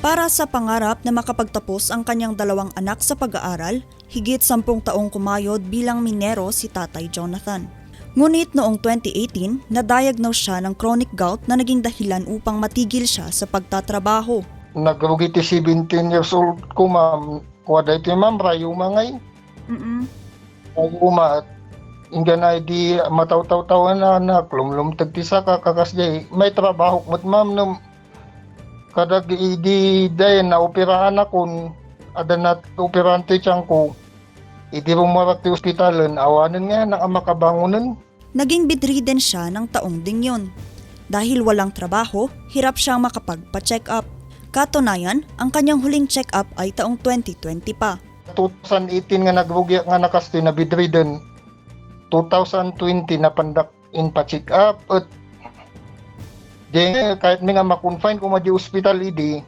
Para sa pangarap na makapagtapos ang kanyang dalawang anak sa pag-aaral, higit sampung taong kumayod bilang minero si Tatay Jonathan. Ngunit noong 2018, na-diagnose siya ng chronic gout na naging dahilan upang matigil siya sa pagtatrabaho. Nagrugi ti 17 years old ko ma'am. Kuwada ito ma'am, rayuma ngay. Mm-mm. Rayuma at Inga na di mataw-taw-tawan na anak, lumlumtag ti saka kakasjay. May trabaho mo't ma'am no kadag idi dayon na operahan akon ada na operahan ti tiyang ko. Idi bumarak ti ospitalan, awanan nga na ang makabangunan. Naging bedridden siya ng taong ding yun. Dahil walang trabaho, hirap siyang makapagpa-check up. Katunayan, ang kanyang huling check up ay taong 2020 pa. 2018 nga nagrugi nga nakasti na bedridden 2020 na pandak in pa check up at di kahit mi nga makonfine ko ma di hospital idi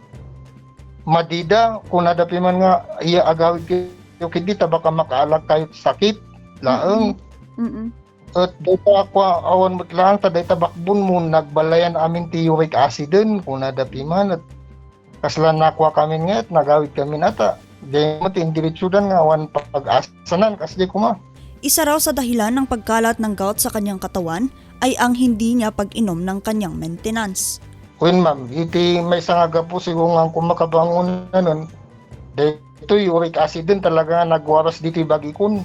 madida kung nadapi man nga iya agawid kayo kindi ta baka makaalag kayo sakit laeng. Mm-mm. at data ako awan mo lang ta data bakbon mo nagbalayan amin ti uric acid din kung nadapi man at kaslan nakuha kami nga at nagawid kami nata di mo ti indiretsudan nga awan pag-asanan kasi di kuma Isa raw sa dahilan ng pagkalat ng gout sa kanyang katawan ay ang hindi niya pag-inom ng kanyang maintenance. Kun ma'am, iti may sangaga po siguro nga kung makabangon na nun, dito uric acid din talaga nagwaras dito bagi kun.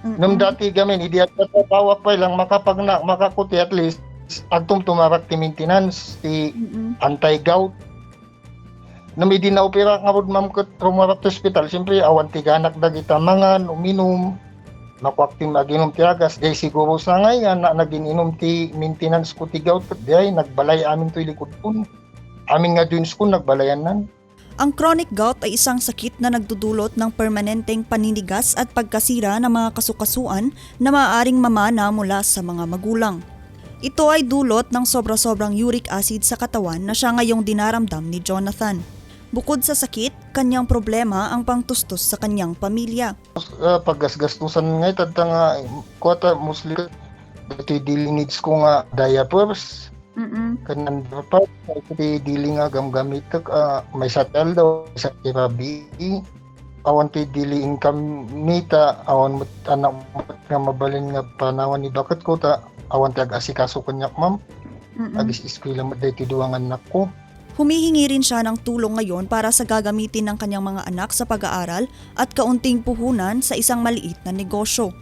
Nung dati gamin, hindi at tatawag pa lang makapagna, makakuti at least agtum tumarak ti maintenance, ti anti-gout. Nung hindi na opera nga po ma'am kat rumarak ti hospital, siyempre awan ti ganak dagita mangan, uminom, makwak ti maginom ti agas, day siguro sa ngayon na nagininom ti maintenance ko ti gout, day nagbalay amin to likod kun. Amin nga dun ko nagbalayan nan. Ang chronic gout ay isang sakit na nagdudulot ng permanenteng paninigas at pagkasira ng mga kasukasuan na maaaring mamana mula sa mga magulang. Ito ay dulot ng sobra-sobrang uric acid sa katawan na siya ngayong dinaramdam ni Jonathan. Bukod sa sakit, kanyang problema ang pangtustos sa kanyang pamilya. uh, paggasgastusan nga itad nga kuwata mostly ito daily needs ko nga diapers. Kanan pa ito daily nga gamgamit uh, may satel daw sa tirabi awan ti daily income nita awan mo anak mo nga mabalin nga panawan ni bakit ko ta awan ti ag-asikaso kanyak ma'am. Agis eskwela mo dahil ti duwangan anak ko Humihingi rin siya ng tulong ngayon para sa gagamitin ng kanyang mga anak sa pag-aaral at kaunting puhunan sa isang maliit na negosyo.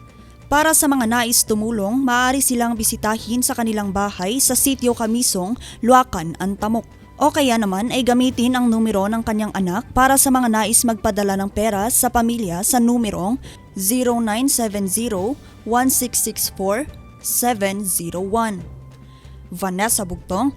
Para sa mga nais tumulong, maaari silang bisitahin sa kanilang bahay sa Sitio Kamisong, Luacan, Antamok. O kaya naman ay gamitin ang numero ng kanyang anak para sa mga nais magpadala ng pera sa pamilya sa numerong 0970-1664-701. Vanessa Bugtong